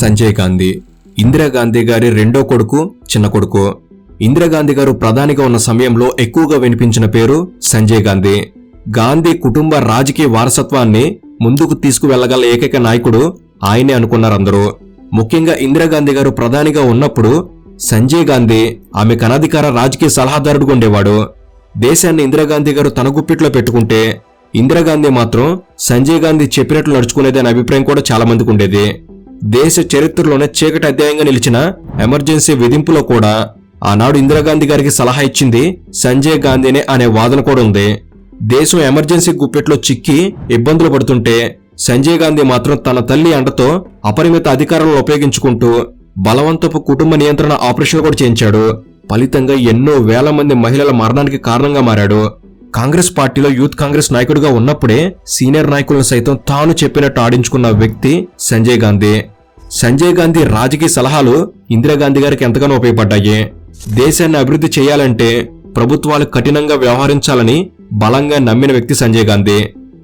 సంజయ్ గాంధీ. ఇందిరాగాంధీ గారి రెండో కొడుకు చిన్న కొడుకు. ఇందిరాగాంధీ గారు ప్రధానిగా ఉన్న సమయంలో ఎక్కువగా వినిపించిన పేరు సంజయ్ గాంధీ. గాంధీ కుటుంబ రాజకీయ వారసత్వాన్ని ముందుకు తీసుకువెళ్ళగల ఏకైక నాయకుడు ఆయనే అనుకున్నారు అందరూ. ముఖ్యంగా ఇందిరాగాంధీ గారు ప్రధానిగా ఉన్నప్పుడు సంజయ్ గాంధీ ఆమె అనధికార రాజకీయ సలహాదారుడుగా ఉండేవాడు దేశాన్ని ఇందిరాగాంధీ గారు తన గుప్పిట్లో పెట్టుకుంటే ఇందిరాగాంధీ మాత్రం సంజయ్ గాంధీ చెప్పినట్లు నడుచుకునేదనే అభిప్రాయం కూడా చాలా మందికి ఉండేది. దేశ చరిత్రలోనే చీకటి అధ్యాయంగా నిలిచిన ఎమర్జెన్సీ విధింపులో కూడా ఆనాడు ఇందిరాగాంధీ గారికి సలహా ఇచ్చింది సంజయ్ గాంధీనే అనే వాదన కూడా ఉంది. దేశం ఎమర్జెన్సీ గుప్పెట్లో చిక్కి ఇబ్బందులు పడుతుంటే సంజయ్ గాంధీ మాత్రం తన తల్లి అండతో అపరిమిత అధికారాలను ఉపయోగించుకుంటూ బలవంతపు కుటుంబ నియంత్రణ ఆపరేషన్ కూడా చేయించాడు. ఫలితంగా ఎన్నో వేల మంది మహిళల మరణానికి కారణంగా మారాడు. కాంగ్రెస్ పార్టీలో యూత్ కాంగ్రెస్ నాయకుడిగా ఉన్నప్పుడే సీనియర్ నాయకులను సైతం తాను చెప్పినట్టు ఆడించుకున్న వ్యక్తి సంజయ్ గాంధీ. సంజయ్ గాంధీ రాజకీయ సలహాలు ఇందిరాగాంధీ గారికి ఎంతగానో ఉపయోగపడ్డాయి. దేశాన్ని అభివృద్ధి చేయాలంటే ప్రభుత్వాలు కఠినంగా వ్యవహరించాలని బలంగా నమ్మిన వ్యక్తి సంజయ్ గాంధీ.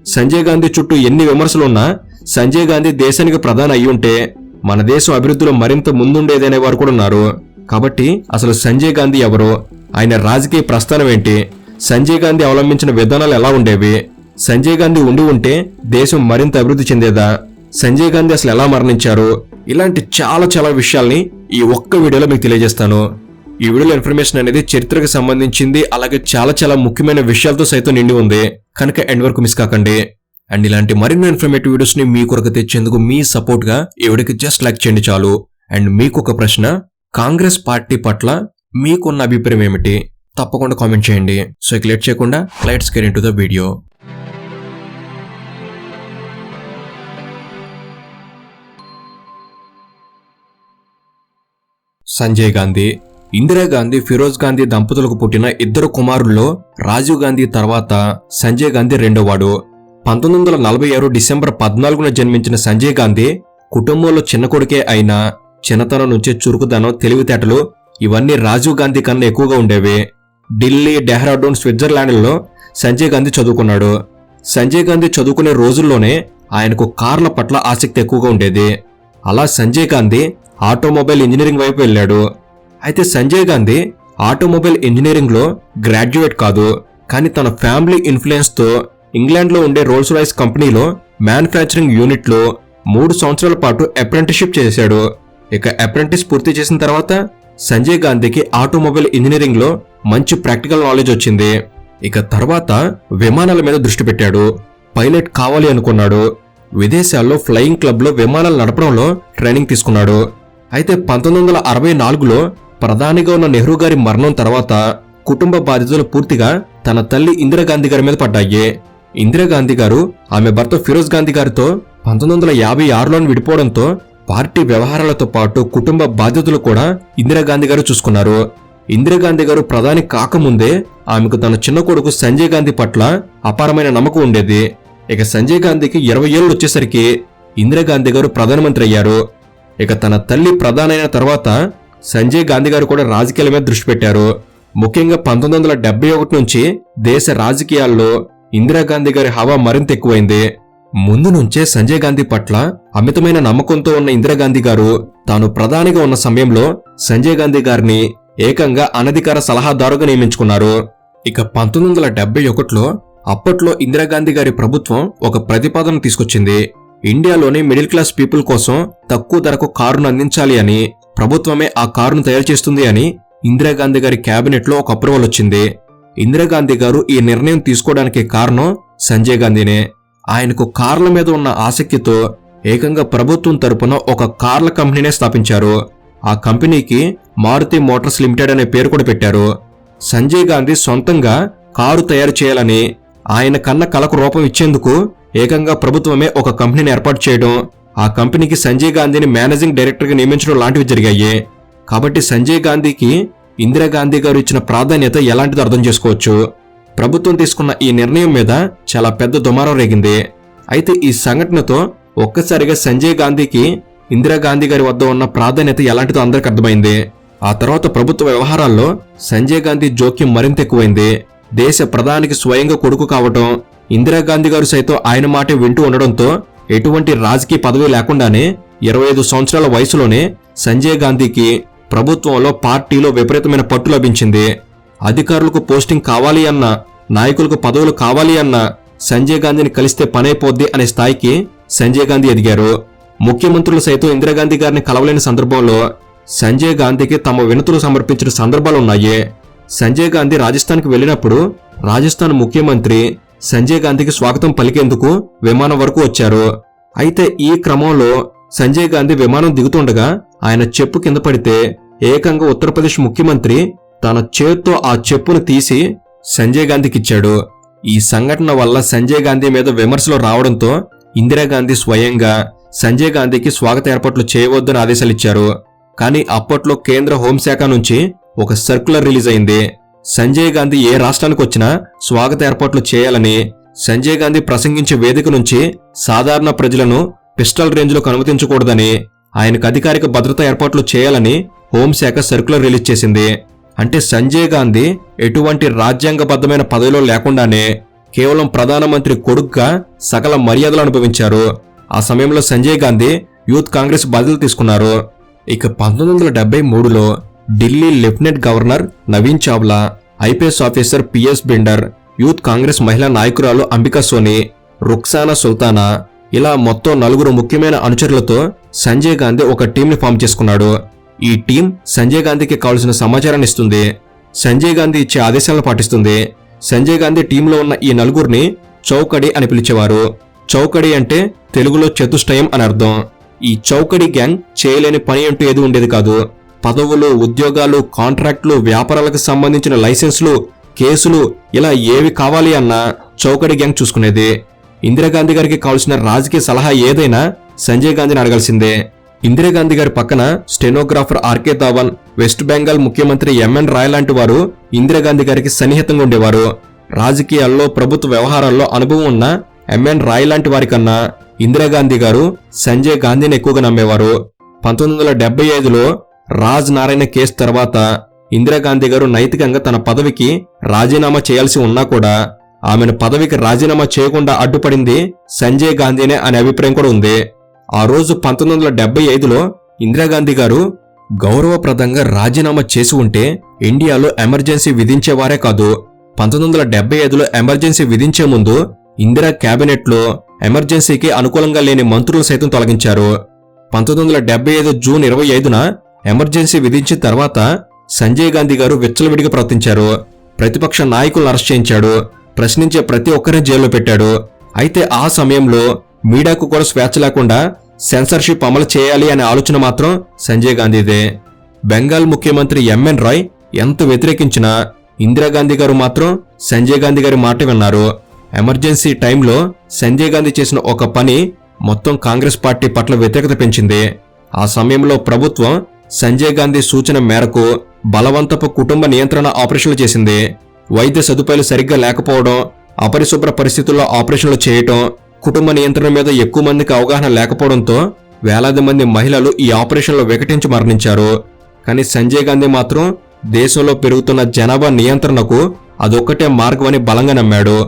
సంజయ్ గాంధీ చుట్టూ ఎన్ని విమర్శలున్నా సంజయ్ గాంధీ దేశానికి ప్రధాని అయ్యుంటే మన దేశం అభివృద్ధిలో మరింత ముందుండేదనే వారు కూడా ఉన్నారు. కాబట్టి అసలు సంజయ్ గాంధీ ఎవరు? ఆయన రాజకీయ ప్రస్థానం ఏంటి? సంజయ్ గాంధీ అవలంబించిన విధానాలు ఎలా ఉండేవి? సంజయ్ గాంధీ ఉండి ఉంటే దేశం మరింత అభివృద్ధి చెందేదా? సంజయ్ గాంధీ అసలు ఎలా మరణించారు? ఇలాంటి చాలా చాలా విషయాల్ని ఈ ఒక్క వీడియోలో మీకు తెలియజేస్తాను. ఈ వీడియోలో ఇన్ఫర్మేషన్ అనేది చరిత్రకు సంబంధించింది అలాగే చాలా చాలా ముఖ్యమైన విషయాలతో సైతం నిండి ఉంది. కనుక ఎండ్ వరకు మిస్ కాకండి. అండ్ ఇలాంటి మరిన్ని ఇన్ఫర్మేటివ్ వీడియోస్ని మీ కొరకు తెచ్చేందుకు మీ సపోర్ట్గా ఎవడికి ఈ వీడియోకి జస్ట్ లైక్ చేయండి చాలు. అండ్ మీకు ఒక ప్రశ్న కాంగ్రెస్ పార్టీ పట్ల మీకున్న అభిప్రాయం ఏమిటి? తప్పకుండా కామెంట్ చేయండి. సో ఇక లేట్ చేయకుండా let's get in to the video Sanjay Gandhi Indira Gandhi Feroze Gandhi దంపతులకు పుట్టిన ఇద్దరు కుమారుల్లో రాజీవ్ గాంధీ తర్వాత సంజయ్ గాంధీ రెండోవాడు. పంతొమ్మిది వందల నలభై ఆరు డిసెంబర్ పద్నాలుగున జన్మించిన సంజయ్ గాంధీ కుటుంబంలో చిన్న కొడుకే అయినా చిన్నతనం నుంచే చురుకుదనం తెలివితేటలు ఇవన్నీ రాజీవ్ గాంధీ కన్నా ఎక్కువగా ఉండేవి. ఢిల్లీ డెహ్రాడూన్ స్విట్జర్లాండ్లలో సంజయ్ గాంధీ చదువుకున్నాడు. సంజయ్ గాంధీ చదువుకునే రోజుల్లోనే ఆయనకు కార్ల పట్ల ఆసక్తి ఎక్కువగా ఉండేది. అలా సంజయ్ గాంధీ ఆటోమొబైల్ ఇంజనీరింగ్ వైపు వెళ్ళాడు. అయితే సంజయ్ గాంధీ ఆటోమొబైల్ ఇంజనీరింగ్లో గ్రాడ్యుయేట్ కాదు. కానీ తన ఫ్యామిలీ ఇన్ఫ్లుయెన్స్తో ఉండే రోల్స్ రాయిస్ కంపెనీలో మ్యానుఫ్యాక్చరింగ్ యూనిట్లో మూడు సంవత్సరాల పాటు అప్రెంటిస్షిప్ చేశాడు. ఇక అప్రెంటిస్ పూర్తి చేసిన తర్వాత సంజయ్ గాంధీకి ఆటోమొబైల్ ఇంజనీరింగ్లో మంచి ప్రాక్టికల్ నాలెడ్జ్ వచ్చింది. ఇక తర్వాత విమానాల మీద దృష్టి పెట్టాడు. పైలట్ కావాలి అనుకున్నాడు. విదేశాల్లో ఫ్లయింగ్ క్లబ్లో విమానాలు నడపడంలో ట్రైనింగ్ తీసుకున్నాడు. అయితే పంతొమ్మిది వందల అరవై నాలుగులో ప్రధానిగా ఉన్న నెహ్రూ గారి మరణం తర్వాత కుటుంబ బాధ్యతలు పూర్తిగా తన తల్లి ఇందిరాగాంధీ గారి మీద పడ్డాయి. ఇందిరాగాంధీ గారు ఆమె భర్త ఫిరోజ్ గాంధీ గారితో పంతొమ్మిది వందల యాభై ఆరులోని విడిపోవడంతో పార్టీ వ్యవహారాలతో పాటు కుటుంబ బాధ్యతలు కూడా ఇందిరాగాంధీ గారు చూసుకున్నారు. ఇందిరాగాంధీ గారు ప్రధాని కాకముందే ఆమెకు తన చిన్న కొడుకు సంజయ్ గాంధీ పట్ల అపారమైన నమ్మకం ఉండేది. ఇక సంజయ్ గాంధీకి ఇరవై ఏళ్ళు వచ్చేసరికి ఇందిరాగాంధీ గారు ప్రధానమంత్రి అయ్యారు. ఇక తన తల్లి ప్రధానైన తర్వాత సంజయ్ గాంధీ గారు కూడా రాజకీయాల మీద దృష్టి పెట్టారు. ముఖ్యంగా పంతొమ్మిది వందల డెబ్బై ఒకటి నుంచి దేశ రాజకీయాల్లో ఇందిరాగాంధీ గారి హవా మరింత ఎక్కువైంది. ముందు నుంచే సంజయ్ గాంధీ పట్ల అమితమైన నమ్మకంతో ఉన్న ఇందిరాగాంధీ గారు తాను ప్రధానిగా ఉన్న సమయంలో సంజయ్ గాంధీ గారిని ఏకంగా అనధికార సలహాదారుగా నియమించుకున్నారు. ఇక పంతొమ్మిది వందల డెబ్బై ఒకటిలో అప్పట్లో ఇందిరాగాంధీ గారి ప్రభుత్వం ఒక ప్రతిపాదన తీసుకొచ్చింది. ఇండియాలోని మిడిల్ క్లాస్ పీపుల్ కోసం తక్కువ ధరకు కారును అందించాలి అని ప్రభుత్వమే ఆ కారును తయారు చేస్తుంది అని ఇందిరాగాంధీ గారి క్యాబినెట్లో ఒక అప్రూవల్ వచ్చింది. ఇందిరాగాంధీ గారు ఈ నిర్ణయం తీసుకోవడానికి కారణం సంజయ్ గాంధీనే. ఆయనకు కార్ల మీద ఉన్న ఆసక్తితో ఏకంగా ప్రభుత్వం తరపున ఒక కార్ల కంపెనీనే స్థాపించారు. ఆ కంపెనీకి మారుతి మోటార్స్ లిమిటెడ్ అనే పేరు కూడా పెట్టారు. సంజయ్ గాంధీ సొంతంగా కారు తయారు చేయాలని ఆయన కన్న కలకు రూపం ఇచ్చేందుకు ఏకంగా ప్రభుత్వమే ఒక కంపెనీని ఏర్పాటు చేయడం ఆ కంపెనీకి సంజయ్ గాంధీని మేనేజింగ్ డైరెక్టర్గా నియమించడం లాంటివి జరిగాయి. కాబట్టి సంజయ్ గాంధీకి ఇందిరాగాంధీ గారు ఇచ్చిన ప్రాధాన్యత ఎలాంటిదో అర్థం చేసుకోవచ్చు. ప్రభుత్వం తీసుకున్న ఈ నిర్ణయం మీద చాలా పెద్ద దుమారం రేగింది. అయితే ఈ సంఘటనతో ఒక్కసారిగా సంజయ్ గాంధీకి ఇందిరాగాంధీ గారి వద్ద ఉన్న ప్రాధాన్యత ఎలాంటిదో అందరికి అర్థమైంది. ఆ తర్వాత ప్రభుత్వ వ్యవహారాల్లో సంజయ్ గాంధీ జోక్యం మరింత ఎక్కువైంది. దేశ ప్రధానికి స్వయంగా కొడుకు కావటం ఇందిరాగాంధీ గారు సైతం ఆయన మాటే వింటూ ఉండడంతో ఎటువంటి రాజకీయ పదవి లేకుండానే ఇరవై ఐదు సంవత్సరాల వయసులోనే సంజయ్ గాంధీకి ప్రభుత్వంలో పార్టీలో విపరీతమైన పట్టు లభించింది. అధికారులకు పోస్టింగ్ కావాలి అన్నా నాయకులకు పదవులు కావాలి అన్నా సంజయ్ గాంధీని కలిస్తే పనైపోద్ది అనే స్థాయికి సంజయ్ గాంధీ ఎదిగారు. ముఖ్యమంత్రులు సైతం ఇందిరాగాంధీ గారిని కలవలేని సందర్భంలో సంజయ్ గాంధీకి తమ వినతులు సమర్పించిన సందర్భాలు ఉన్నాయి. సంజయ్ గాంధీ రాజస్థాన్కి వెళ్ళినప్పుడు రాజస్థాన్ ముఖ్యమంత్రి సంజయ్ గాంధీకి స్వాగతం పలికేందుకు విమానం వరకు వచ్చారు. అయితే ఈ క్రమంలో సంజయ్ గాంధీ విమానం దిగుతుండగా ఆయన చెప్పు కింద పడితే ఏకంగా ఉత్తరప్రదేశ్ ముఖ్యమంత్రి తన చేత్తో ఆ చెప్పును తీసి సంజయ్ గాంధీకి ఇచ్చాడు. ఈ సంఘటన వల్ల సంజయ్ గాంధీ మీద విమర్శలు రావడంతో ఇందిరాగాంధీ స్వయంగా సంజయ్ గాంధీకి స్వాగత ఏర్పాట్లు చేయవద్దని ఆదేశాలు ఇచ్చారు. కానీ అప్పట్లో కేంద్ర హోంశాఖ నుంచి ఒక సర్క్యులర్ రిలీజ్ అయింది. సంజయ్ గాంధీ ఏ రాష్ట్రానికి వచ్చినా స్వాగత ఏర్పాట్లు చేయాలని సంజయ్ గాంధీ ప్రసంగించే వేదిక నుంచి సాధారణ ప్రజలను పిస్టల్ రేంజ్లోకి అనుమతించకూడదని ఆయనకు అధికారిక భద్రతా ఏర్పాట్లు చేయాలని హోంశాఖ సర్క్యులర్ రిలీజ్ చేసింది. అంటే సంజయ్ గాంధీ ఎటువంటి రాజ్యాంగబద్ధమైన పదవిలో లేకుండానే కేవలం ప్రధానమంత్రి కొడుగ్గా సకల మర్యాదలు అనుభవించారు. ఆ సమయంలో సంజయ్ గాంధీ యూత్ కాంగ్రెస్ బాధ్యతలు తీసుకున్నారు. ఇక పంతొమ్మిది వందల డెబ్బై మూడులో Delhi lieutenant governor Naveen Chawla IPS officer PS Bhinder youth Congress మహిళా నాయకురాలు అంబికా సోని రుక్సానా సుల్తానా ఇలా మొత్తం నలుగురు ముఖ్యమైన అనుచరులతో సంజయ్ గాంధీ ఒక టీంని ఫామ్ చేసుకున్నాడు. ఈ టీం సంజయ్ గాంధీకి కావలసిన సమాచారాన్ని ఇస్తుంది. సంజయ్ గాంధీ ఇచ్చే ఆదేశాలను పాటిస్తుంది. సంజయ్ గాంధీ టీంలో ఉన్న ఈ నలుగురిని చౌకడి అని పిలిచేవారు. చౌకడి అంటే తెలుగులో చతుష్టయం అని అర్థం. ఈ చౌకడి గ్యాంగ్ చేయలేని పని అంటూ ఏది ఉండేది కాదు. పదవులు ఉద్యోగాలు కాంట్రాక్టులు వ్యాపారాలకు సంబంధించిన లైసెన్సులు కేసులు ఇలా ఏవి కావాలి అన్నా చౌకడి గ్యాంగ్ చూసుకునేది. ఇందిరాగాంధీ గారికి కావాల్సిన రాజకీయ సలహా ఏదైనా సంజయ్ గాంధీని అడగాల్సిందే. ఇందిరాగాంధీ గారి పక్కన stenographer R K Dhawan West Bengal ముఖ్యమంత్రి ఎంఎన్ రాయ్ లాంటి వారు ఇందిరాగాంధీ గారికి సన్నిహితంగా ఉండేవారు. రాజకీయాల్లో ప్రభుత్వ వ్యవహారాల్లో అనుభవం ఉన్న ఎంఎన్ రాయ్ లాంటి వారి కన్నా ఇందిరాగాంధీ గారు సంజయ్ గాంధీని ఎక్కువగా నమ్మేవారు. పంతొమ్మిది వందల డెబ్బై ఐదులో రాజ్ నారాయణ కేసు తర్వాత ఇందిరాగాంధీ గారు నైతికంగా తన పదవికి రాజీనామా చేయాల్సి ఉన్నా కూడా ఆమెను పదవికి రాజీనామా చేయకుండా అడ్డుపడింది సంజయ్ గాంధీనే అనే అభిప్రాయం కూడా ఉంది. ఆ రోజు పంతొమ్మిది వందల డెబ్బై ఐదులో ఇందిరాగాంధీ గారు గౌరవప్రదంగా రాజీనామా చేసి ఉంటే ఇండియాలో ఎమర్జెన్సీ విధించేవారే కాదు. పంతొమ్మిది వందల డెబ్బై ఐదులో ఎమర్జెన్సీ విధించే ముందు ఇందిరా క్యాబినెట్లో ఎమర్జెన్సీకి అనుకూలంగా లేని మంత్రులు సైతం తొలగించారు. పంతొమ్మిది వందల డెబ్బై ఐదు జూన్ ఇరవై ఐదున ఎమర్జెన్సీ విధించిన తర్వాత సంజయ్ గాంధీ గారు విచ్చలవిడిగా ప్రవర్తించారు. ప్రతిపక్ష నాయకులను అరెస్ట్ చేయించాడు. ప్రశ్నించే ప్రతి ఒక్కరిని జైల్లో పెట్టాడు. అయితే ఆ సమయంలో మీడియాకు కూడా స్వేచ్ఛ లేకుండా సెన్సర్షిప్ అమలు చేయాలి అనే ఆలోచన మాత్రం సంజయ్ గాంధీదే. బెంగాల్ ముఖ్యమంత్రి ఎంఎన్ రాయ్ ఎంత వ్యతిరేకించినా ఇందిరాగాంధీ గారు మాత్రం సంజయ్ గాంధీ గారి మాట విన్నారు. ఎమర్జెన్సీ టైంలో సంజయ్ గాంధీ చేసిన ఒక పని మొత్తం కాంగ్రెస్ పార్టీ పట్ల వ్యతిరేకత పెంచింది. ఆ సమయంలో ప్రభుత్వం సంజయ్ గాంధీ సూచన మేరకు బలవంతపు కుటుంబ నియంత్రణ ఆపరేషన్లు చేసింది. వైద్య సదుపాయాలు సరిగ్గా లేకపోవడం అపరిశుభ్ర పరిస్థితుల్లో ఆపరేషన్లు చేయటం కుటుంబ నియంత్రణ మీద ఎక్కువ మందికి అవగాహన లేకపోవడంతో వేలాది మంది మహిళలు ఈ ఆపరేషన్లో వికటించి మరణించారు. కానీ సంజయ్ గాంధీ మాత్రం దేశంలో పెరుగుతున్న జనాభా నియంత్రణకు అదొక్కటే మార్గమని బలంగా నమ్మాడు.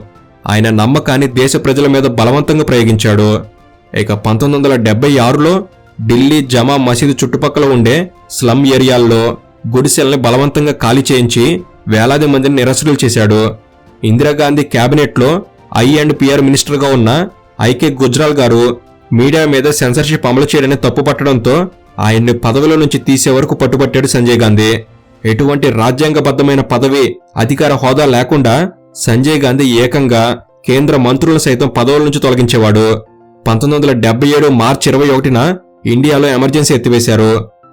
ఆయన నమ్మకాన్ని దేశ ప్రజల మీద బలవంతంగా ప్రయోగించాడు. ఇక పంతొమ్మిది వందల డెబ్బై ఆరులో ఢిల్లీ జమా మసీదు చుట్టుపక్కల ఉండే స్లమ్ ఏరియాల్లో గుడిసెల్ని బలవంతంగా ఖాళీ చేయించి వేలాది మందిని నిరసనలు చేశాడు. ఇందిరాగాంధీ క్యాబినెట్లో ఐ అండ్ పిఆర్ మినిస్టర్గా ఉన్న ఐకే గుజ్రాల్ గారు మీడియా మీద సెన్సర్షిప్ అమలు చేయడాన్ని తప్పుపట్టడంతో ఆయన్ని పదవిలో నుంచి తీసే వరకు పట్టుబట్టాడు సంజయ్ గాంధీ. ఎటువంటి రాజ్యాంగబద్ధమైన పదవి అధికార హోదా లేకుండా సంజయ్ గాంధీ ఏకంగా కేంద్ర మంత్రులను సైతం పదవుల నుంచి తొలగించేవాడు. పంతొమ్మిది వందల డెబ్బై ఏడు మార్చి ఇరవై ఒకటిన ఇండియాలో ఎమర్జెన్సీ ఎత్తివేశారు.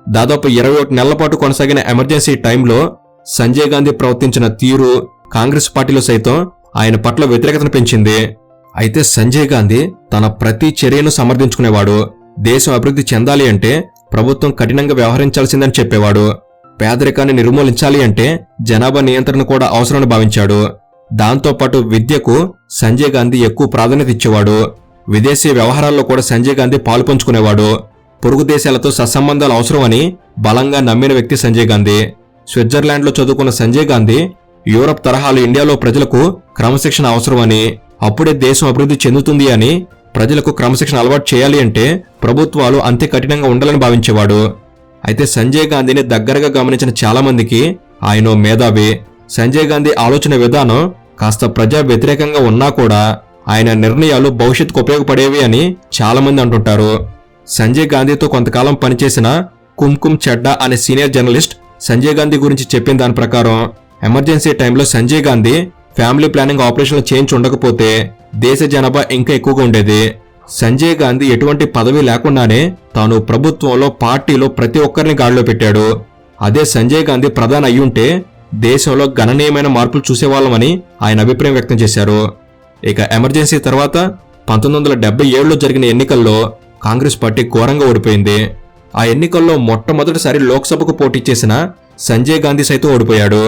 దాదాపు ఇరవై ఒకటి నెలల పాటు కొనసాగిన ఎమర్జెన్సీ టైంలో సంజయ్ గాంధీ ప్రవర్తించిన తీరు కాంగ్రెస్ పార్టీలో సైతం ఆయన పట్ల వ్యతిరేకతను పెంచింది. అయితే సంజయ్ గాంధీ తన ప్రతి చర్యను సమర్థించుకునేవాడు దేశం అభివృద్ధి చెందాలి అంటే ప్రభుత్వం కఠినంగా వ్యవహరించాల్సిందని చెప్పేవాడు పేదరికాన్ని నిర్మూలించాలి అంటే జనాభా నియంత్రణ కూడా అవసరమని భావించాడు. దాంతోపాటు విద్యకు సంజయ్ గాంధీ ఎక్కువ ప్రాధాన్యత ఇచ్చేవాడు విదేశీ వ్యవహారాల్లో కూడా సంజయ్ గాంధీ పాల్పంచుకునేవాడు పొరుగు దేశాలతో సత్సంబంధాలు అవసరమని బలంగా నమ్మిన వ్యక్తి సంజయ్ గాంధీ. స్విట్జర్లాండ్లో చదువుకున్న సంజయ్ గాంధీ యూరప్ తరహాలు ఇండియాలో ప్రజలకు క్రమశిక్షణ అవసరమని అప్పుడే దేశం అభివృద్ధి చెందుతుంది అని ప్రజలకు క్రమశిక్షణ అలవాటు చేయాలి అంటే ప్రభుత్వాలు అంతే కఠినంగా ఉండాలని భావించేవాడు. అయితే సంజయ్ గాంధీని దగ్గరగా గమనించిన చాలామందికి ఆయన ఓ మేధావి సంజయ్ గాంధీ ఆలోచన విధానం కాస్త ప్రజా వ్యతిరేకంగా ఉన్నా కూడా ఆయన నిర్ణయాలు భవిష్యత్తుకు ఉపయోగపడేవి అని చాలామంది అంటుంటారు. సంజయ్ గాంధీతో కొంతకాలం పనిచేసిన కుంకుమ్ చెడ్డా అనే సీనియర్ జర్నలిస్ట్ సంజయ్ గాంధీ గురించి చెప్పిన దాని ప్రకారం ఎమర్జెన్సీ టైంలో సంజయ్ గాంధీ ఫ్యామిలీ ప్లానింగ్ ఆపరేషన్లో చేంజ్ ఉండకపోతే దేశ జనాభా ఇంకా ఎక్కువగా ఉండేది. సంజయ్ గాంధీ ఎటువంటి పదవి లేకుండానే తాను ప్రభుత్వంలో పార్టీలో ప్రతి ఒక్కరిని గాడిలో పెట్టాడు. అదే సంజయ్ గాంధీ ప్రధాని అయ్యుంటే దేశంలో గణనీయమైన మార్పులు చూసేవాళ్ళమని ఆయన అభిప్రాయం వ్యక్తం చేశారు. ఇక ఎమర్జెన్సీ తర్వాత పంతొమ్మిది వందల డెబ్బై ఏడులో జరిగిన ఎన్నికల్లో కాంగ్రెస్ పార్టీ ఘోరంగా ఓడిపోయింది. ఆ ఎన్నికల్లో మొట్టమొదటిసారి లోక్సభకు పోటీ చేసిన సంజయ్ గాంధీ సైతం ఓడిపోయాడు.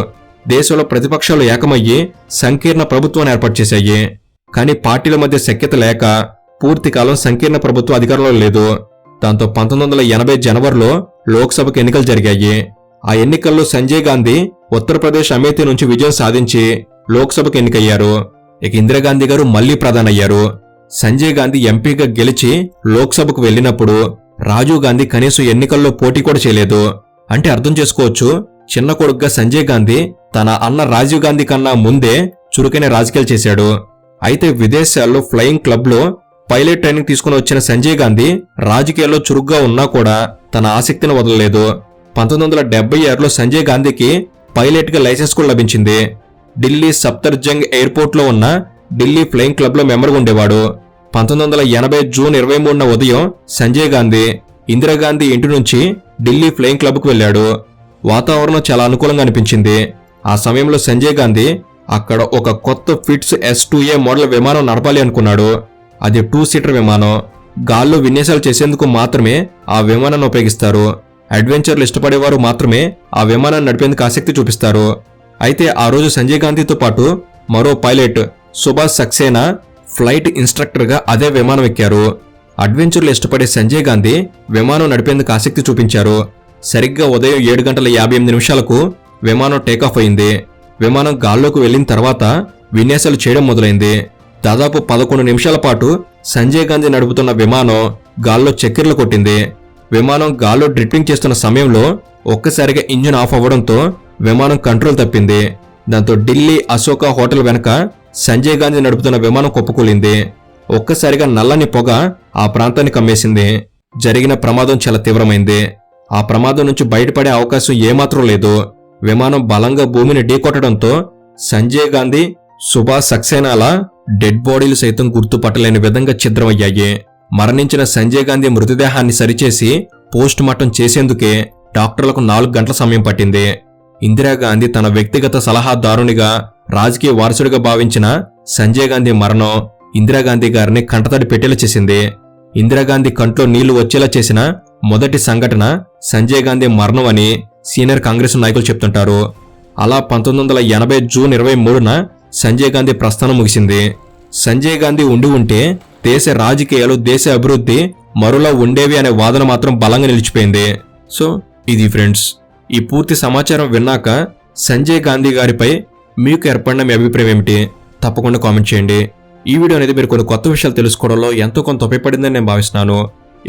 దేశంలో ప్రతిపక్షాలు ఏకమయ్యి సంకీర్ణ ప్రభుత్వాన్ని ఏర్పాటు చేశాయి. కానీ పార్టీల మధ్య సఖ్యత లేక పూర్తి కాలం సంకీర్ణ ప్రభుత్వం అధికారంలో లేదు. దాంతో పంతొమ్మిది వందల ఎనభై జనవరిలో లోక్సభకు ఎన్నికలు జరిగాయి. ఆ ఎన్నికల్లో సంజయ్ గాంధీ ఉత్తరప్రదేశ్ అమేథీ నుంచి విజయం సాధించి లోక్సభకు ఎన్నికయ్యారు. ఇక ఇందిరాగాంధీ గారు మళ్ళీ ప్రధానయ్యారు. సంజయ్ గాంధీ ఎంపీగా గెలిచి లోక్సభకు వెళ్ళినప్పుడు రాజీవ్ గాంధీ కనీసం ఎన్నికల్లో పోటీ కూడా చేయలేదు. అంటే అర్థం చేసుకోవచ్చు చిన్న కొడుగ్గా సంజయ్ గాంధీ తన అన్న రాజీవ్ గాంధీ కన్నా ముందే చురుకైన రాజకీయాలు చేశాడు. అయితే విదేశాల్లో ఫ్లయింగ్ క్లబ్లో పైలట్ ట్రైనింగ్ తీసుకుని వచ్చిన సంజయ్ గాంధీ రాజకీయాల్లో చురుగ్గా ఉన్నా కూడా తన ఆసక్తిని వదలలేదు. పంతొమ్మిది వందల డెబ్బై ఆరులో సంజయ్ గాంధీకి పైలట్గా లైసెన్స్ కూడా లభించింది. ఢిల్లీ సప్తర్జంగ్ ఎయిర్పోర్ట్లో ఉన్న ఢిల్లీ ఫ్లయింగ్ క్లబ్లో మెంబర్గా ఉండేవాడు. పంతొమ్మిది వందల ఎనభై జూన్ ఇరవై మూడున ఉదయం సంజయ్ గాంధీ ఇందిరాగాంధీ ఇంటి నుంచి ఢిల్లీ ఫ్లయింగ్ క్లబ్కు వెళ్ళాడు. వాతావరణం చాలా అనుకూలంగా అనిపించింది. ఆ సమయంలో సంజయ్ గాంధీ అక్కడ ఒక కొత్త Pitts S two A model విమానం నడపాలి అనుకున్నాడు. అది టూ సీటర్ విమానం. గాల్లో విన్యాసాలు చేసేందుకు మాత్రమే ఆ విమానాన్ని ఉపయోగిస్తారు. అడ్వెంచర్లు ఇష్టపడేవారు మాత్రమే ఆ విమానాన్ని నడిపేందుకు ఆసక్తి చూపిస్తారు. అయితే ఆ రోజు సంజయ్ గాంధీతో పాటు మరో పైలట్ సుభాష్ సక్సేనా ఫ్లైట్ ఇన్స్ట్రక్టర్గా అదే విమానం ఎక్కారు. అడ్వెంచర్లు ఇష్టపడే సంజయ్ గాంధీ విమానం నడిపేందుకు ఆసక్తి చూపించారు. సరిగ్గా ఉదయం ఏడు గంటల యాభై ఎనిమిది నిమిషాలకు విమానం టేకాఫ్ అయింది. విమానం గాల్లోకి వెళ్ళిన తర్వాత విన్యాసాలు చేయడం మొదలైంది. దాదాపు పదకొండు నిమిషాల పాటు సంజయ్ గాంధీ నడుపుతున్న విమానం గాల్లో చక్కెర్లు కొట్టింది. విమానం గాల్లో డ్రిప్పింగ్ చేస్తున్న సమయంలో ఒక్కసారిగా ఇంజిన్ ఆఫ్ అవ్వడంతో విమానం కంట్రోల్ తప్పింది. దాంతో ఢిల్లీ అశోక హోటల్ వెనక సంజయ్ గాంధీ నడుపుతున్న విమానం కుప్పకూలింది. ఒక్కసారిగా నల్లని పొగ ఆ ప్రాంతాన్ని కమ్మేసింది. జరిగిన ప్రమాదం చాలా తీవ్రమైంది. ఆ ప్రమాదం నుంచి బయటపడే అవకాశం ఏమాత్రం లేదు. విమానం బలంగా భూమిని ఢీకొట్టడంతో సంజయ్ గాంధీ సుభాష్ సక్సేనాల డెడ్ బాడీలు సైతం గుర్తుపట్టలేని విధంగా ఛిద్రమయ్యాయి. మరణించిన సంజయ్ గాంధీ మృతదేహాన్ని సరిచేసి పోస్ట్ మార్టం చేసేందుకే డాక్టర్లకు నాలుగు గంటల సమయం పట్టింది. ఇందిరాగాంధీ తన వ్యక్తిగత సలహాదారునిగా రాజకీయ వారసుడిగా భావించిన సంజయ్ గాంధీ మరణం ఇందిరాగాంధీ గారిని కంటతడి పెట్టేలా చేసింది. ఇందిరాగాంధీ కంట్లో నీళ్ళు వచ్చేలా చేసిన మొదటి సంఘటన సంజయ్ గాంధీ మరణం అని సీనియర్ కాంగ్రెస్ నాయకులు చెప్తుంటారు. అలా పంతొమ్మిది వందల ఎనభై జూన్ ఇరవై మూడున సంజయ్ గాంధీ ప్రస్థానం ముగిసింది. సంజయ్ గాంధీ ఉండి ఉంటే దేశ రాజకీయాలు దేశ అభివృద్ధి మరోలా ఉండేవి అనే వాదన మాత్రం బలంగా నిలిచిపోయింది. సో ఇది ఫ్రెండ్స్ ఈ పూర్తి సమాచారం విన్నాక సంజయ్ గాంధీ గారిపై మీకు ఏర్పడిన మీ అభిప్రాయం ఏమిటి? తప్పకుండా కామెంట్ చేయండి. ఈ వీడియో అనేది మీరు కొన్ని కొత్త విషయాలు తెలుసుకోవడంలో ఎంతో కొంత ఉపయోగపడిందని నేను భావిస్తున్నాను.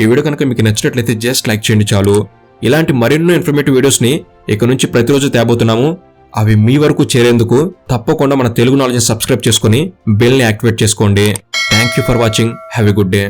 ఈ వీడియో కనుక మీకు నచ్చినట్లయితే జస్ట్ లైక్ చేయండి చాలు. ఇలాంటి మరెన్నో ఇన్ఫర్మేటివ్ వీడియోస్ని ఇక నుంచి ప్రతిరోజు తేబోతున్నాము. అవి మీ వరకు చేరేందుకు తప్పకుండా మన తెలుగు నాలెడ్జ్ సబ్స్క్రైబ్ చేసుకుని బెల్ని యాక్టివేట్ చేసుకోండి. Thank you for watching have a good day